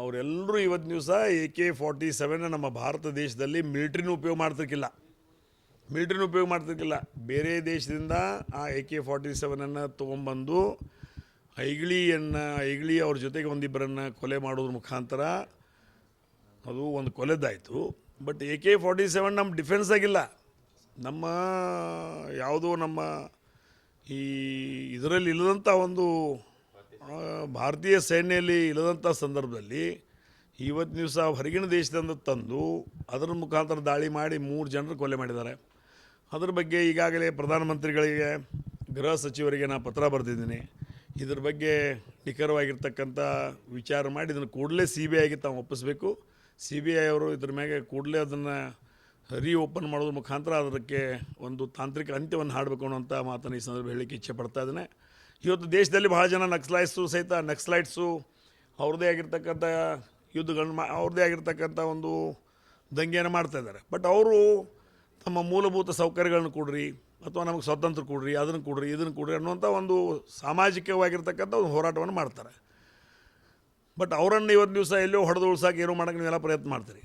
ಅವರೆಲ್ಲರೂ ಇವತ್ತು ದಿವಸ ಎ ಕೆ ಫಾರ್ಟಿ ಸೆವೆನ್ ನಮ್ಮ ಭಾರತ ದೇಶದಲ್ಲಿ ಮಿಲಿಟ್ರಿನ ಉಪಯೋಗ ಮಾಡ್ತಿರ್ಕಿಲ್ಲ. ಮಿಲಿಟ್ರಿನ ಉಪಯೋಗ ಮಾಡ್ತಿರ್ಕಿಲ್ಲ. ಬೇರೆ ದೇಶದಿಂದ ಆ ಎ ಕೆ ಫಾರ್ಟಿ ಸೆವೆನನ್ನು ತೊಗೊಂಬಂದು ಐಗಳಿಯನ್ನು ಐಗಳಿ ಅವ್ರ ಜೊತೆಗೆ ಒಂದಿಬ್ಬರನ್ನು ಕೊಲೆ ಮಾಡೋದ್ರ ಮುಖಾಂತರ ಅದು ಒಂದು ಕೊಲೆದಾಯಿತು but A K forty seven ನಮ್ಮ ಡಿಫೆನ್ಸ್ ಆಗಿಲ್ಲ. ನಮ್ಮ ಯಾವುದೋ ನಮ್ಮ ಈ ಇದರಲ್ಲಿ ಇಲ್ಲದಂಥ ಒಂದು ಭಾರತೀಯ ಸೇನೆಯಲ್ಲಿ ಇಲ್ಲದಂಥ ಸಂದರ್ಭದಲ್ಲಿ ಇವತ್ತು ದಿವಸ ಹೊರಗಿನ ದೇಶದಿಂದ ತಂದು ಅದರ ಮುಖಾಂತರ ದಾಳಿ ಮಾಡಿ ಮೂರು ಜನರು ಕೊಲೆ ಮಾಡಿದ್ದಾರೆ. ಅದ್ರ ಬಗ್ಗೆ ಈಗಾಗಲೇ ಪ್ರಧಾನಮಂತ್ರಿಗಳಿಗೆ, ಗೃಹ ಸಚಿವರಿಗೆ ನಾನು ಪತ್ರ ಬರೆದಿದ್ದೀನಿ. ಇದ್ರ ಬಗ್ಗೆ ನಿಖರವಾಗಿರ್ತಕ್ಕಂಥ ವಿಚಾರ ಮಾಡಿ ಇದನ್ನು ಕೂಡಲೇ ಸಿ ಬಿ ಐಗೆ ತಾವು ಒಪ್ಪಿಸಬೇಕು. ಸಿ ಬಿ ಐ ಅವರು ಇದ್ರ ಮ್ಯಾಗೆ ಕೂಡಲೇ ಅದನ್ನು ರೀ ಓಪನ್ ಮಾಡೋದ್ರ ಮುಖಾಂತರ ಅದಕ್ಕೆ ಒಂದು ತಾಂತ್ರಿಕ ಅಂತ್ಯವನ್ನು ಹಾಡಬೇಕು ಅನ್ನೋಂಥ ಮಾತನ್ನು ಈ ಸಂದರ್ಭ ಹೇಳಲಿಕ್ಕೆ ಇಚ್ಛೆ ಪಡ್ತಾ ಇದ್ದೇನೆ. ಇವತ್ತು ದೇಶದಲ್ಲಿ ಭಾಳ ಜನ ನಕ್ಸಲೈಟ್ಸು ಸಹಿತ, ನಕ್ಸಲೈಟ್ಸು, ಅವ್ರದ್ದೇ ಆಗಿರ್ತಕ್ಕಂಥ ಯುದ್ಧಗಳನ್ನ ಮಾ, ಅವ್ರದ್ದೇ ಆಗಿರ್ತಕ್ಕಂಥ ಒಂದು ದಂಗೆಯನ್ನು ಮಾಡ್ತಾ ಇದ್ದಾರೆ. ಬಟ್ ಅವರು ತಮ್ಮ ಮೂಲಭೂತ ಸೌಕರ್ಯಗಳನ್ನು ಕೊಡ್ರಿ, ಅಥವಾ ನಮಗೆ ಸ್ವಾತಂತ್ರ್ಯ ಕೊಡ್ರಿ, ಅದನ್ನು ಕೊಡ್ರಿ, ಇದನ್ನು ಕೊಡ್ರಿ ಅನ್ನುವಂಥ ಒಂದು ಸಾಮಾಜಿಕವಾಗಿರ್ತಕ್ಕಂಥ ಒಂದು ಹೋರಾಟವನ್ನು ಮಾಡ್ತಾರೆ. ಬಟ್ ಅವರನ್ನು ಇವತ್ತು ದಿವಸ ಎಲ್ಲೋ ಹೊಡೆದು ಉಳ್ಸೋಕೆ ಏನೋ ಮಾಡೋಕ್ಕೆ ನೀವೆಲ್ಲ ಪ್ರಯತ್ನ ಮಾಡ್ತೀರಿ.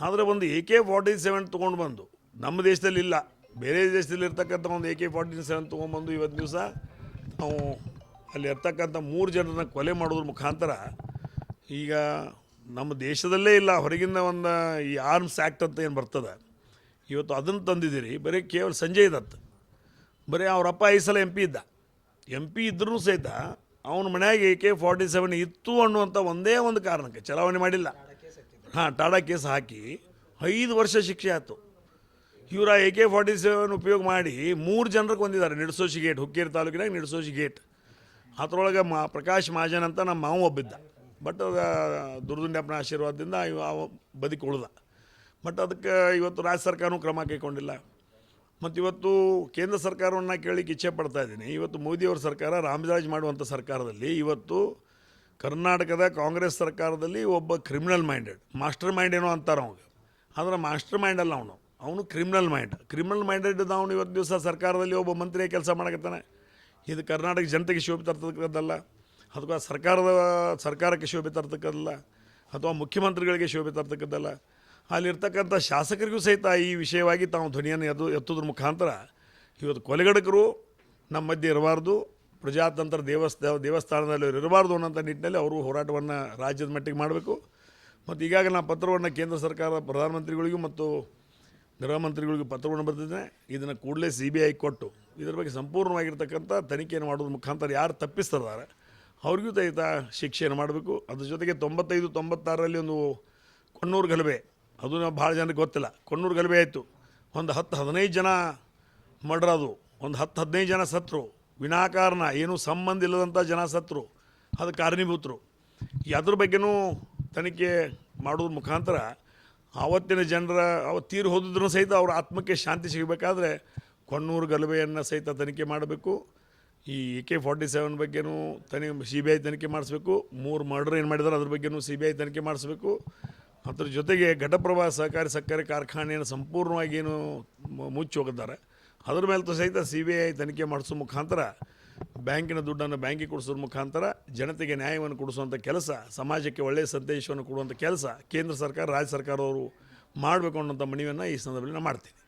ಆದರೆ ಒಂದು ಎ ಕೆ ಫಾರ್ಟಿ ಸೆವೆನ್ ತೊಗೊಂಡು ಬಂದು, ನಮ್ಮ ದೇಶದಲ್ಲಿ ಇಲ್ಲ, ಬೇರೆ ದೇಶದಲ್ಲಿ ಇರ್ತಕ್ಕಂಥ ಒಂದು ಎ ಕೆ ಫಾರ್ಟಿ ಸೆವೆನ್ ತೊಗೊಂಬಂದು ಇವತ್ತು ದಿವಸ ನಾವು ಅಲ್ಲಿ ಇರ್ತಕ್ಕಂಥ ಮೂರು ಜನರನ್ನ ಕೊಲೆ ಮಾಡೋದ್ರ ಮುಖಾಂತರ ಈಗ ನಮ್ಮ ದೇಶದಲ್ಲೇ ಇಲ್ಲ ಹೊರಗಿಂದ ಒಂದು ಈ ಆರ್ಮ್ಸ್ ಆ್ಯಕ್ಟ್ ಅಂತ ಏನು ಬರ್ತದೆ? ಇವತ್ತು ಅದನ್ನು ತಂದಿದ್ದೀರಿ ಬರೀ ಕೇವಲ ಸಂಜಯ್ ದತ್ ಬರೀ ಅವರಪ್ಪ ಐದು ಸಲ ಎಂ ಪಿ ಇದ್ದ. ಎಂ ಪಿ ಇದ್ರೂ ಸಹಿತ ಅವನ ಮನ್ಯಾಗ ಎ ಕೆ ಫಾರ್ಟಿ ಸೆವೆನ್ ಇತ್ತು ಅನ್ನುವಂಥ ಒಂದೇ ಒಂದು ಕಾರಣಕ್ಕೆ ಚಲಾವಣೆ ಮಾಡಿಲ್ಲ. ಹಾಂ ಟಾಡಾ ಕೇಸ್ ಹಾಕಿ ಐದು ವರ್ಷ ಶಿಕ್ಷೆ ಆಯಿತು. ಇವರ ಎ ಕೆ ಫಾರ್ಟಿ ಸೆವೆನ್ ಉಪಯೋಗ ಮಾಡಿ ಮೂರು ಜನರಿಗೆ ಹೊಂದಿದ್ದಾರೆ. ನಿಡ್ಸೋಶಿ ಗೇಟ್, ಹುಕ್ಕೇರಿ ತಾಲೂಕಿನಾಗ ನಿಡ್ಸೋಶಿ ಗೇಟ್. ಅದರೊಳಗೆ ಮಾ, ಪ್ರಕಾಶ್ ಮಹಾಜನ್ ಅಂತ ನಮ್ಮ ಮಾವ ಒಬ್ಬಿದ್ದ. ಬಟ್ ಅದ ದುರ್ದುಂಡ್ಯಪ್ಪನ ಆಶೀರ್ವಾದದಿಂದ ಇವ ಬದುಕಿ ಉಳ್ದ ಬಟ್ ಅದಕ್ಕೆ ಇವತ್ತು ರಾಜ್ಯ ಸರ್ಕಾರವೂ ಕ್ರಮ ಕೈಗೊಂಡಿಲ್ಲ. ಮತ್ತು ಇವತ್ತು ಕೇಂದ್ರ ಸರ್ಕಾರವನ್ನು ಕೇಳಲಿಕ್ಕೆ ಇಚ್ಛೆ ಪಡ್ತಾ ಇದ್ದೀನಿ. ಇವತ್ತು ಮೋದಿಯವ್ರ ಸರ್ಕಾರ ರಾಮರಾಜ್ ಮಾಡುವಂಥ ಸರ್ಕಾರದಲ್ಲಿ ಇವತ್ತು ಕರ್ನಾಟಕದ ಕಾಂಗ್ರೆಸ್ ಸರ್ಕಾರದಲ್ಲಿ ಒಬ್ಬ ಕ್ರಿಮಿನಲ್ ಮೈಂಡೆಡ್, ಮಾಸ್ಟರ್ ಮೈಂಡ್ ಏನೋ ಅಂತಾರೆ ಅವಾಗ. ಆದರೆ ಮಾಸ್ಟರ್ ಮೈಂಡಲ್ಲ ಅವನು. ಅವನು ಕ್ರಿಮಿನಲ್ ಮೈಂಡ್ ಕ್ರಿಮಿನಲ್ ಮೈಂಡೆಡ್ ಅವನು ಇವತ್ತು ದಿವಸ ಸರ್ಕಾರದಲ್ಲಿ ಒಬ್ಬ ಮಂತ್ರಿ ಕೆಲಸ ಮಾಡಕತ್ತಾನೆ. ಇದು ಕರ್ನಾಟಕ ಜನತೆಗೆ ಶೋಭೆ ತರ್ತಕ್ಕಂಥದ್ದಲ್ಲ. ಅಥವಾ ಸರ್ಕಾರದ, ಸರ್ಕಾರಕ್ಕೆ ಶೋಭೆ ತರ್ತಕ್ಕದ್ದಲ್ಲ ಅಥವಾ ಮುಖ್ಯಮಂತ್ರಿಗಳಿಗೆ ಶೋಭೆ ತರ್ತಕ್ಕದ್ದಲ್ಲ ಅಲ್ಲಿರ್ತಕ್ಕಂಥ ಶಾಸಕರಿಗೂ ಸಹಿತ ಈ ವಿಷಯವಾಗಿ ತಾವು ಧ್ವನಿಯನ್ನು ಎದ್ದು ಎತ್ತೋದ್ರ ಮುಖಾಂತರ ಇವತ್ತು ಕೊಲೆಗಡಕರು ನಮ್ಮ ಮಧ್ಯೆ ಇರಬಾರ್ದು. ಪ್ರಜಾತಂತ್ರ ದೇವಸ್ಥ, ದೇವಸ್ಥಾನದಲ್ಲಿ ಇರಬಾರ್ದು ಅನ್ನೋಂಥ ನಿಟ್ಟಿನಲ್ಲಿ ಅವರು ಹೋರಾಟವನ್ನು ರಾಜ್ಯದ ಮಟ್ಟಿಗೆ ಮಾಡಬೇಕು. ಮತ್ತು ಈಗಾಗಲೇ ನಾ ಪತ್ರವನ್ನು ಕೇಂದ್ರ ಸರ್ಕಾರ ಪ್ರಧಾನಮಂತ್ರಿಗಳಿಗೂ ಮತ್ತು ಗೃಹ ಮಂತ್ರಿಗಳಿಗೆ ಪತ್ರವನ್ನು ಬರೆದಿದ್ದೆ ಇದನ್ನು ಕೂಡಲೇ ಸಿ ಬಿ ಐ ಕೊಟ್ಟು ಇದರ ಬಗ್ಗೆ ಸಂಪೂರ್ಣವಾಗಿರ್ತಕ್ಕಂಥ ತನಿಖೆಯನ್ನು ಮಾಡೋದ್ರ ಮುಖಾಂತರ ಯಾರು ತಪ್ಪಿಸ್ತಿದ್ದಾರೆ ಅವ್ರಿಗೂ ತೈತ ಶಿಕ್ಷೆಯನ್ನು ಮಾಡಬೇಕು. ಅದ್ರ ಜೊತೆಗೆ ತೊಂಬತ್ತೈದು, ತೊಂಬತ್ತಾರರಲ್ಲಿ ಒಂದು ಕೊಣ್ಣೂರು ಗಲಭೆ. ಅದು ನಾವು ಭಾಳ ಜನಕ್ಕೆ ಗೊತ್ತಿಲ್ಲ. ಕೊಣ್ಣೂರು ಗಲಭೆ ಆಯಿತು. ಒಂದು ಹತ್ತು, ಹದಿನೈದು ಜನ ಮರ್ಡರ್ ಅದು ಒಂದು ಹತ್ತು, ಹದಿನೈದು ಜನ ಸತ್ರು. ವಿನಾಕಾರಣ, ಏನೂ ಸಂಬಂಧ ಇಲ್ಲದಂಥ ಜನ ಸತ್ರು. ಅದು ಕಾರಣೀಭೂತರು. ಅದ್ರ ಬಗ್ಗೆನೂ ತನಿಖೆ ಮಾಡೋದ್ರ ಮುಖಾಂತರ ಆವತ್ತಿನ ಜನರ ಅವ ತೀರು ಹೋದಿದ್ರು ಸಹಿತ ಅವರ ಆತ್ಮಕ್ಕೆ ಶಾಂತಿ ಸಿಗಬೇಕಾದ್ರೆ ಕೊಣ್ಣೂರು ಗಲಭೆಯನ್ನು ಸಹಿತ ತನಿಖೆ ಮಾಡಬೇಕು. ಈ ಎ ಕೆ ಫಾರ್ಟಿ ಸೆವೆನ್ ಬಗ್ಗೆನೂ ತನಿ ಸಿ ಬಿ ಐ ತನಿಖೆ ಮಾಡಿಸ್ಬೇಕು. ಮೂರು ಮರ್ಡರ್ ಏನು ಮಾಡಿದಾರೆ ಅದ್ರ ಬಗ್ಗೆನೂ ಸಿ ಬಿ ಐ ತನಿಖೆ ಮಾಡಿಸ್ಬೇಕು. ಅದ್ರ ಜೊತೆಗೆ ಘಟಪ್ರಭಾ ಸಹಕಾರಿ ಸಕ್ಕರೆ ಕಾರ್ಖಾನೆಯನ್ನು ಸಂಪೂರ್ಣವಾಗಿ ಏನು ಮುಚ್ಚಿ ಹೋಗಿದ್ದಾರೆ. ಅದ್ರ ಮೇಲೆ ಸಹಿತ ಸಿ ಬಿ ಐ ತನಿಖೆ ಮಾಡಿಸೋ ಮುಖಾಂತರ ಬ್ಯಾಂಕಿನ ದುಡ್ಡನ್ನು ಬ್ಯಾಂಕಿಗೆ ಕೊಡಿಸೋದ್ರ ಮುಖಾಂತರ ಜನತೆಗೆ ನ್ಯಾಯವನ್ನು ಕೊಡಿಸುವಂಥ ಕೆಲಸ, ಸಮಾಜಕ್ಕೆ ಒಳ್ಳೆಯ ಸಂದೇಶವನ್ನು ಕೊಡುವಂಥ ಕೆಲಸ ಕೇಂದ್ರ ಸರ್ಕಾರ, ರಾಜ್ಯ ಸರ್ಕಾರವರು ಮಾಡಬೇಕು ಅನ್ನೋಂಥ ಮನವಿಯನ್ನು ಈ ಸಂದರ್ಭದಲ್ಲಿ ನಾನು ಮಾಡ್ತೀನಿ